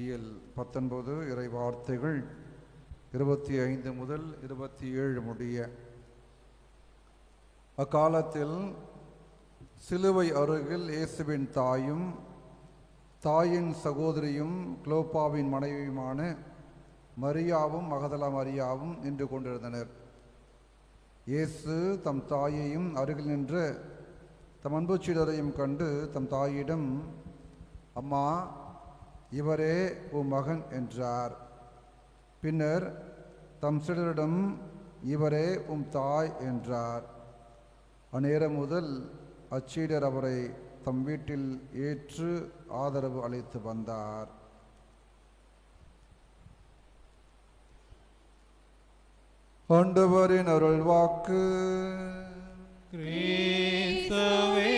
இயல் பத்தொன்பது இறை வார்த்தைகள் இருபத்தி ஐந்து முதல் இருபத்தி ஏழு முடிய. அக்காலத்தில் சிலுவை அருகில் இயேசுவின் தாயும் தாயின் சகோதரியும் குளோப்பாவின் மனைவியுமான மரியாவும் மகதலா மரியாவும் நின்று கொண்டிருந்தனர். இயேசு தம் தாயையும் அருகில் நின்று தம் அன்புச்சீடரையும் கண்டு தம் தாயிடம் அம்மா இவரே உம் மகன் என்றார். பின்னர் தம் சிலரிடம் இவரே உம் தாய் என்றார். அந்நேரம் முதல் அச்சீடர் அவரை தம் வீட்டில் ஏற்று ஆதரவு அளித்து வந்தார். ஆண்டவரின் அருள் வாக்கு கிறிஸ்துவே